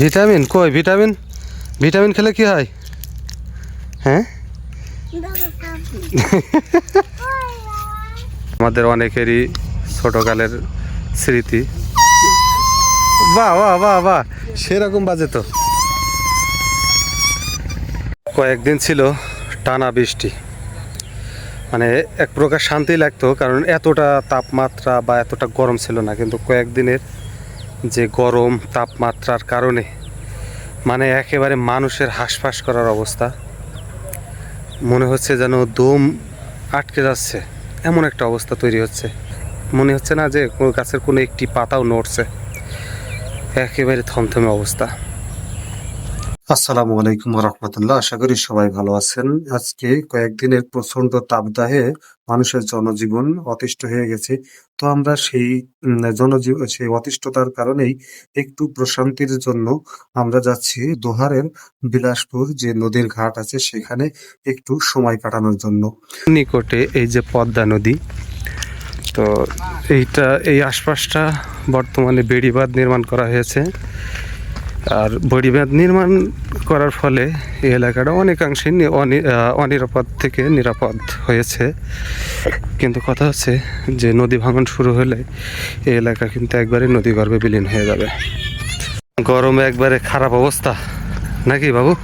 Vitamin কই vitamin vitamin খেলে কি হয়? হ্যাঁ? আমাদের অনেকেরই ছোটকালের স্মৃতি। বাহ বাহ বাহ বাহ। সেরকম বাজে তো। কয়েকদিন ছিল টানা বৃষ্টি। মানে এক প্রকার শান্তি লাগতো কারণ এতটা তাপমাত্রা বা এতটা গরম ছিল না কিন্তু কয়েকদিনের যে গরম তাপমাত্রার কারণে মানে একেবারে মানুষের হাঁসফাঁস করার অবস্থা, মনে হচ্ছে যেন দম আটকে যাচ্ছে, এমন একটা অবস্থা তৈরি হচ্ছে। মনে হচ্ছে না যে কোনো গাছের কোনো একটি পাতাও নড়ছে, একেবারে থমথমে অবস্থা। আসসালামু আলাইকুম রহমতুল্লাহ। আশা করি সবাই ভালো আছেন। আজকে কয়েকদিনের প্রচণ্ড তাপদাহে মানুষের জনজীবন অতিষ্ঠ হয়ে গেছে। তো আমরা সেই জনজীবন সেই অতিষ্ঠতার কারণেই একটু প্রশান্তির জন্য আমরা যাচ্ছি দোহারের বিলাসপুর যে নদীর ঘাট আছে সেখানে একটু সময় কাটানোর জন্য। নিকটে এই যে পদ্মা নদী, তো এইটা, এই আশপাশটা বর্তমানে বেড়িবাঁধ নির্মাণ করা হয়েছে। আর বড়ি বাঁধ নির্মাণ করার ফলে এই এলাকাটা অনেকাংশে অনি- অনিরাপদ থেকে নিরাপদ হয়েছে। কিন্তু কথা হচ্ছে যে নদী ভাঙন শুরু হলে এই এলাকা কিন্তু একবারে নদী গর্ভে বিলীন হয়ে যাবে। গরমে একবারে খারাপ অবস্থা। নাকি বাবু?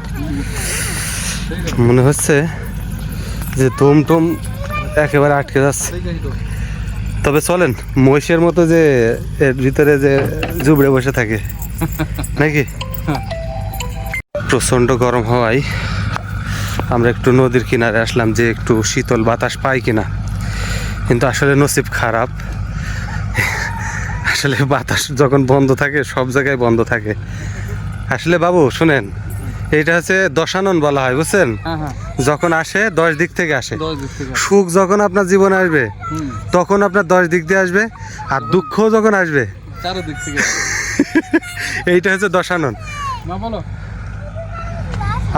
মনে হচ্ছে যে দম টম একেবারে আটকে যাচ্ছে। তবে চলেন, মহিষের মতো যে এর ভিতরে যে জুবড়ে বসে থাকে নাকি? প্রচণ্ড গরম হওয়ায় আমরা একটু নদীর কিনারে আসলাম যে একটু শীতল বাতাস পাই কিনা। কিন্তু আসলে নসিব খারাপ। আসলে বাতাস যখন বন্ধ থাকে সব জায়গায় বন্ধ থাকে। আসলে বাবু শুনেন এটা হচ্ছে দশানন বলা হয় বুঝছেন? হ্যাঁ হ্যাঁ। যখন আসে দশ দিক থেকে আসে। দিক সুখ যখন আপনার জীবনে আসবে তখন আপনার দশ দিক দিয়ে আসবে আর দুঃখ যখন আসবে চারোদিক থেকে এইটা হচ্ছে দশানন।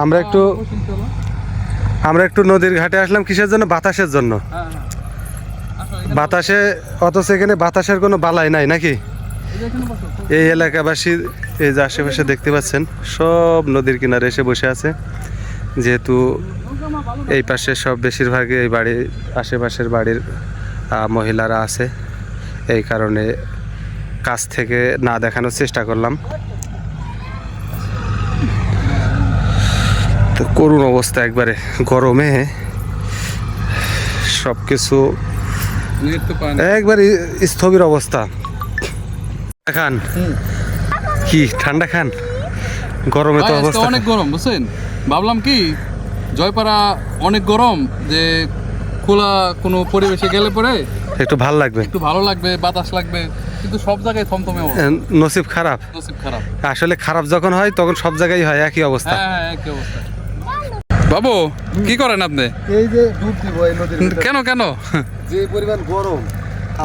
আমরা একটু আমরা একটু নদীর ঘাটে আসলাম কিসের জন্য? বাতাসের জন্য। হ্যাঁ হ্যাঁ। বাতাসে অথচ এখানে বাতাসের কোনো বালাই নাই নাকি? এই এলাকাবাসী এই যে আশেপাশে দেখতে পাচ্ছেন সব নদীর কিনারে এসে বসে আছে। যেহেতু এই পাশে সব বেশিরভাগই এই বাড়ির আশেপাশের বাড়ির মহিলারা আছে। এই কারণে কাছ থেকে না দেখানোর চেষ্টা করলাম। তো করুণ অবস্থা একবারে গরমে। সব কিছু। একবারে স্থবির অবস্থা। খান। কি ঠান্ডা খান? গরমে তো অবস্থা অনেক গরম বুঝছেন? ভাবলাম কি জয়পাড়া অনেক গরম যে খোলা কোনো পরিবেশে গেলে পরে একটু ভালো লাগবে। একটু ভালো লাগবে বাতাস লাগবে। কিন্তু সব জায়গায় থমথমে অবস্থা। নসিব খারাপ। নসিব খারাপ। আসলে খারাপ যখন হয় তখন সব জায়গায় হয় একই অবস্থা। হ্যাঁ হ্যাঁ একই অবস্থা। বাবু কি করেন আপনি? এই যে ডুব দিব এই নদীর কেন কেন? যে পরিমাণ গরম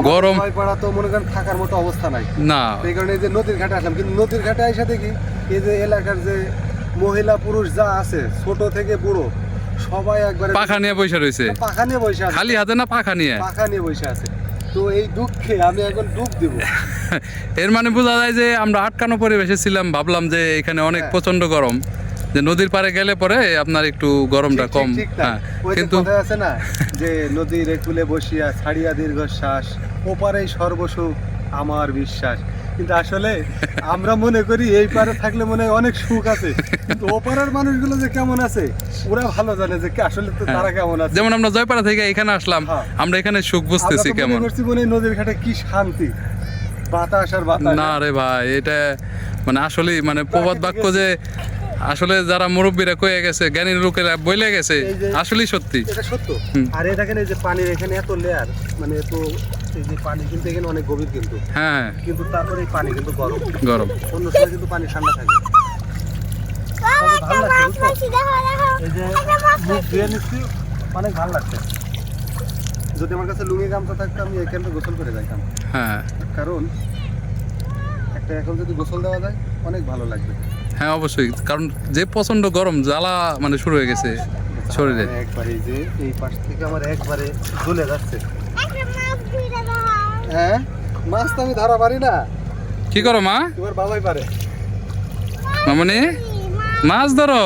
গরম। পাড়া তো মনে করেন থাকার মতো অবস্থা নাই। না। এই কারণে এই যে নদীর ঘাটে আসলাম। কিন্তু নদীর ঘাটে আইসা দেখি এই যে এলাকার যে মহিলা পুরুষ যা আছে ছোট থেকে বুড়ো সবাই একবারে পাখা নিয়ে বসে রয়েছে। পাখা নিয়ে বসে আছে। খালি হাতে না পাখা নিয়ে? পাখা নিয়ে বসে আছে। তো এই দুঃখে আমি এখন ডুব দেব এর মানে বোঝা যায় যে আমরা আটকানো পরিবেশে ছিলাম ভাবলাম যে এখানে অনেক হ্যাঁ। প্রচণ্ড গরম যে নদীর পারে গেলে পরে আপনার একটু গরমটা কম। হ্যাঁ কিন্তু আছে না যে নদীর একুলে বসিয়া ছাড়িয়া দীর্ঘশ্বাস ওপারেই সর্বসুখ আমার বিশ্বাস কিন্তু আসলে আমরা মনে করি এই পারে থাকলে মনে হয় অনেক সুখ আছে। কিন্তু ওপারের মানুষগুলো যে কেমন আছে ওরা ভালো জানে যে আসলে তো তারা কেমন আছে। যেমন আমরা জয়পাড়া থেকে এখানে আসলাম হ্যাঁ। আমরা এখানে সুখ বুঝতেছি কেমন। করছি মনে নদীর ঘাটে কি শান্তি। বাতাস আর বাতাস। না রে ভাই এটা মানে আসলেই মানে প্রবাদ বাক্য যে আসলে যারা মুরব্বীরা কয়ে গেছে জ্ঞানীর লোকেরা বইলে গেছে আসলেই সত্যি। এটা সত্য। আর এই যে পানির এখানে এত লেয়ার মানে এত এই যে পানি কিন্তু এখানে অনেক গভীর কিন্তু। হ্যাঁ। কিন্তু তারপরে এই পানি কিন্তু গরম। গরম। অন্য সময় কিন্তু পানি ঠান্ডা থাকে। ভালো লাগছে এই যে মুখ ধুয়ে নিচ্ছি অনেক ভালো লাগছে। যদি আমার কাছে লুঙ্গি গামছা থাকতো আমি এখানটা গোসল করে যাইতাম। হ্যাঁ। কারণ একটা এখন যদি গোসল দেওয়া যায় অনেক ভালো লাগবে। হ্যাঁ অবশ্যই। কারণ যে প্রচণ্ড গরম জ্বালা মানে শুরু হয়ে গেছে শরীরে। আমার একবারে যে এই পাশ থেকে আমার একবারে ঝুলে যাচ্ছে। হ্যাঁ? মাছ তো আমি ধরা পারি না। কি করো মা? তোমার বাবাই পারে। মামনি মাছ ধরো।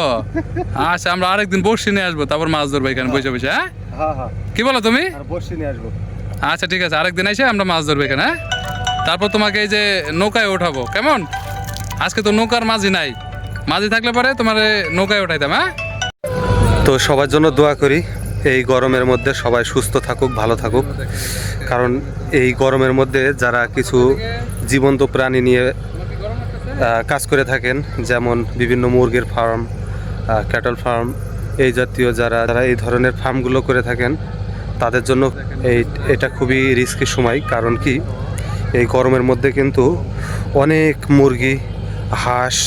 আচ্ছা আমরা আরেকদিন বসে নিয়ে আসব তারপর মাছ ধরবো এখানে বসে বসে হ্যাঁ? হ্যাঁ হ্যাঁ। কি বলো তুমি? আর নিয়ে আসব। আচ্ছা ঠিক আছে আরেকদিন এসে আমরা মাছ ধরবো এখানে হ্যাঁ? তারপর তোমাকে এই যে নৌকায় ওঠাবো কেমন? আজকে তো নৌকার মাঝি নাই। মাঝি থাকলে পরে তোমার নৌকায় ওঠাইতাম হ্যাঁ? তো সবার জন্য দোয়া করি। এই গরমের মধ্যে সবাই সুস্থ থাকুক, ভালো থাকুক। কারণ এই গরমের মধ্যে যারা কিছু জীবন্ত প্রাণী নিয়ে কাজ করে থাকেন, যেমন বিভিন্ন মুরগির ফার্ম ক্যাটল ফার্ম, এই জাতীয় যারা যারা এই ধরনের ফার্মগুলো করে থাকেন, তাদের জন্য এই, এটা খুবই রিস্কি সময়। কারণ কি? এই গরমের মধ্যে কিন্তু অনেক মুরগি, হাঁস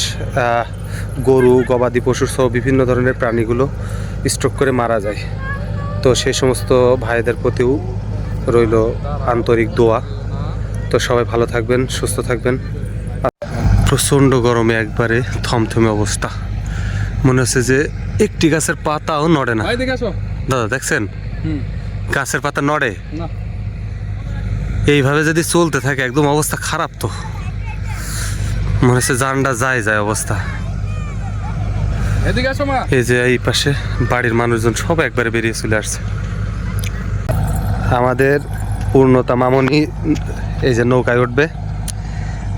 গরু, গবাদি পশু সহ বিভিন্ন ধরনের প্রাণীগুলো স্ট্রোক করে মারা যায়। তো সেই সমস্ত ভাইদের প্রতিও রইল আন্তরিক দোয়া। তো সবাই ভালো থাকবেন সুস্থ থাকবেন। প্রচণ্ড গরমে একবারে থমথমে অবস্থা। মনে হচ্ছে যে একটি গাছের পাতাও নড়ে না। দাদা দেখছেন? গাছের পাতা নড়ে? এইভাবে যদি চলতে থাকে একদম অবস্থা খারাপ তো। মনে হচ্ছে জানটা যায় যায় অবস্থা। এই যে এই পাশে বাড়ির মানুষজন সব একবারে বেরিয়ে চলে আসছে। আমাদের পূর্ণতা মামনি এই যে নৌকায় উঠবে।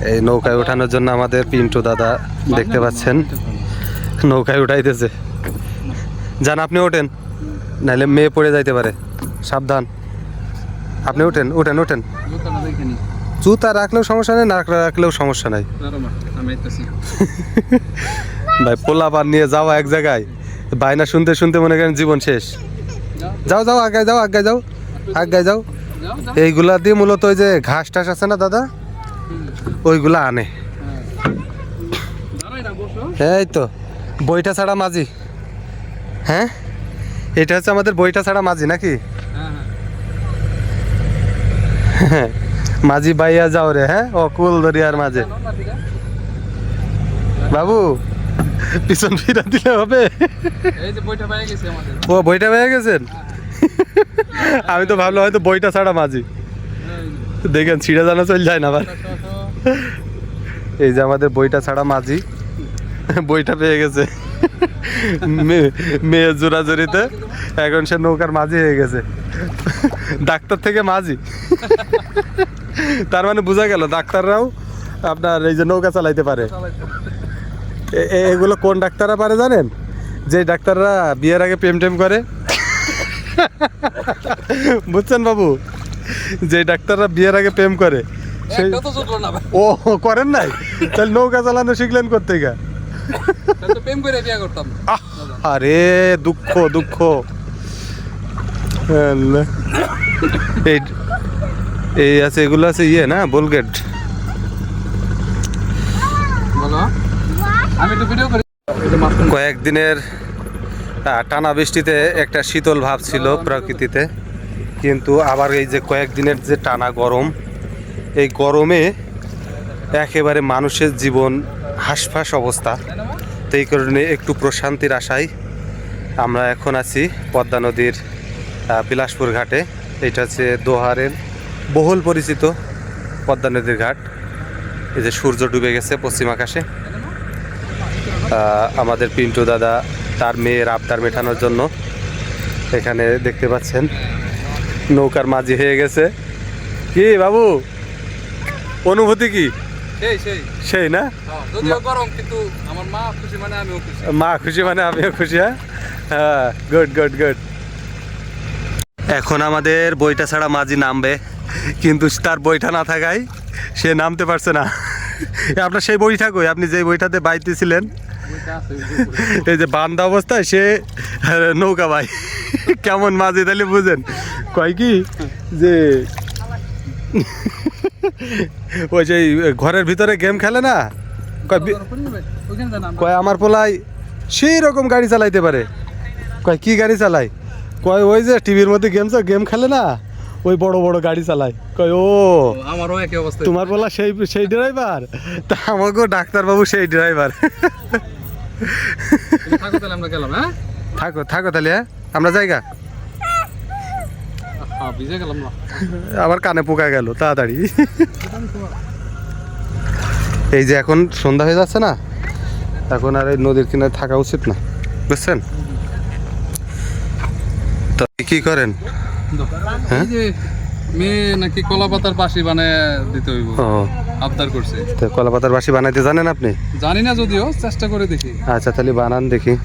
এই নৌকায় ওঠানোর জন্য আমাদের পিন্টু দাদা দেখতে পাচ্ছেন। নৌকায় উঠাইতেছে। যান আপনি ওঠেন। নাহলে মেয়ে পড়ে যাইতে পারে। সাবধান। আপনি ওঠেন ওঠেন ওঠেন। জুতা রাখলেও সমস্যা নেই না রাখলেও সমস্যা নাই। ভাই পোলা পান নিয়ে যাওয়া এক জায়গায় বায়না শুনতে শুনতে মনে করেন জীবন শেষ। যাও যাও, আগায় যাও আগায় যাও আগায় যাও। যাও যাও এইগুলা দিয়ে মূলত ওই যে ঘাস টাস আছে না দাদা? ওইগুলা আনে। এই তো, বইটা ছাড়া মাঝি। হ্যাঁ? এটা হচ্ছে আমাদের বইটা ছাড়া মাঝি নাকি? মাঝি বাইয়া যাও রে হ্যাঁ? ও কুল দরিয়ার মাঝে। বাবু পিছন ফিরা দিলে হবে। ও বইটা পেয়ে গেছেন? আমি তো ভাবলাম হয়তো বইটা ছাড়া মাঝি দেখেন ছিঁড়ে জানা চল যায় না আবার। এই যে আমাদের বইটা ছাড়া মাঝি বইটা পেয়ে গেছে। মেয়ে- মেয়ের জোরাজোরিতে এখন সে নৌকার মাঝি হয়ে গেছে। ডাক্তার থেকে মাঝি। তার মানে বোঝা গেল ডাক্তাররাও আপনার এই যে নৌকা চালাইতে পারে। এগুলো কোন ডাক্তাররা পারে জানেন? যে ডাক্তাররা বিয়ের আগে প্রেম টেম করে। বুঝছেন বাবু? যে ডাক্তাররা বিয়ের আগে প্রেম করে সেই ও করেন নাই? তাহলে নৌকা চালানো শিখলেন করতে গা আরে দুঃখ দুঃখ। এই আছে এগুলো আছে ইয়ে না বোলগেট বলো কয়েকদিনের টানা বৃষ্টিতে একটা শীতল ভাব ছিল প্রকৃতিতে, কিন্তু আবার এই যে কয়েকদিনের যে টানা গরম, এই গরমে একেবারে মানুষের জীবন হাঁসফাঁস অবস্থা। তো এই কারণে একটু প্রশান্তির আশায় আমরা এখন আছি পদ্মা নদীর বিলাসপুর ঘাটে। এটা হচ্ছে দোহারের বহুল পরিচিত পদ্মা নদীর ঘাট। এই যে সূর্য ডুবে গেছে পশ্চিম আকাশে। আমাদের পিন্টু দাদা তার মেয়ের আবদার মেটানোর জন্য এখানে দেখতে পাচ্ছেন। নৌকার মাঝি হয়ে গেছে। কি বাবু? অনুভূতি কি? সেই না? হ্যাঁ, মা খুশি মানে আমিও খুশি। মা খুশি মানে আমিও খুশি হ্যাঁ? হ্যাঁ গুড গুড গুড এখন আমাদের বইটা ছাড়া মাঝি নামবে কিন্তু তার বইটা না থাকায় সে নামতে পারছে না। আপনার সেই বইটা কই? আপনি যে বইটাতে বাইতেছিলেন এই যে বান্দা অবস্থায় সে নৌকা ভাই। কেমন মাঝে তাহলে বুঝেন। কয় কি? যে ওই যে ঘরের ভিতরে গেম খেলে না? কয় আমরা। পোলাই সেই রকম গাড়ি চালাইতে পারে। কয় কি গাড়ি চালায়? কয় ওই যে টিভির মধ্যে গেম গেম খেলে না? ওই বড় বড় গাড়ি চালায়। কয় ও ও, আমারও একই অবস্থা। তোমার বলা সেই সেই ড্রাইভার তা আমাকেও ডাক্তারবাবু সেই ড্রাইভার থাকো তাহলে আমরা গেলাম হ্যাঁ? থাকো থাকো তাহলে হ্যাঁ? আমরা জায়গা হ্যাঁ ভিজে গেলাম না। আবার কানে পোকা গেল তাড়াতাড়ি। এই যে এখন সন্ধ্যা হয়ে যাচ্ছে না এখন আর এই নদীর কিনারে থাকা উচিত না বুঝছেন? তো কি করেন? হ্যাঁ? মেয়ে নাকি কলা পাতার পাশি বানায় দিতে হইব। ও। আবদার করছে। তো কলা পাতার বাসি বানাইতে জানেন আপনি? জানি না যদিও চেষ্টা করে দেখি। আচ্ছা তাহলে বানান দেখি।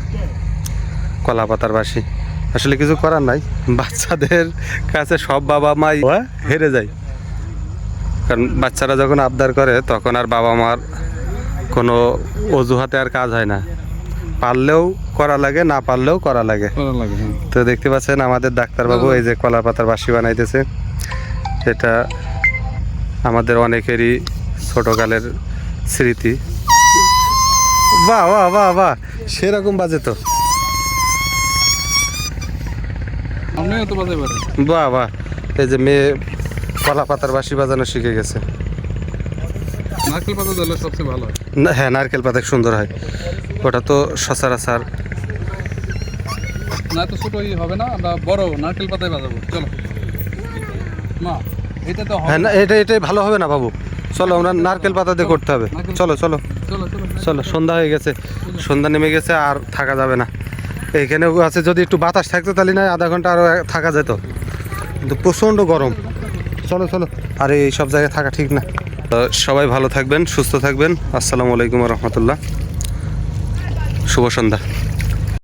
কলা পাতার বাসি আসলে কিছু করার নাই। বাচ্চাদের কাছে সব বাবা মাই হেরে যায়। কারণ বাচ্চারা যখন আবদার করে তখন আর বাবা মার কোনো অজুহাতে আর কাজ হয় না। পারলেও করা লাগে না পারলেও করা লাগে। হ্যাঁ। তো দেখতে পাচ্ছেন আমাদের ডাক্তারবাবু এই যে কলা পাতার বাসি বানাইতেছে। এটা আমাদের অনেকেরই ছোটকালের স্মৃতি। বাহ বাহ বাহ বাহ সেরকম বাজে তো। বাহ বাহ এই যে মেয়ে কলা পাতার বাসি বাজানো শিখে গেছে। নারকেল পাতা দিলে সবচেয়ে ভালো হয়। না, হ্যাঁ নারকেল পাতা সুন্দর হয়। ওটা তো সচরাচর না তো ছোটই হবে না আমরা বড় নারকেল পাতায় বাজাবো। চলো। মা। এটা তো হ্যাঁ না এটা এটাই ভালো হবে না বাবু? চলো আমরা নারকেল পাতা দিয়ে করতে হবে। চলো চলো। চলো সন্ধ্যা হয়ে গেছে। সন্ধ্যা নেমে গেছে আর থাকা যাবে না। এইখানে আছে যদি একটু বাতাস থাকতো তাহলে না আধা ঘণ্টা আরও থাকা যেত। কিন্তু প্রচণ্ড গরম। চলো চলো। আর এই সব জায়গায় থাকা ঠিক না। সবাই ভালো থাকবেন সুস্থ থাকবেন। আসসালামু আলাইকুম রহমতুল্লাহ। শুভ সন্ধ্যা।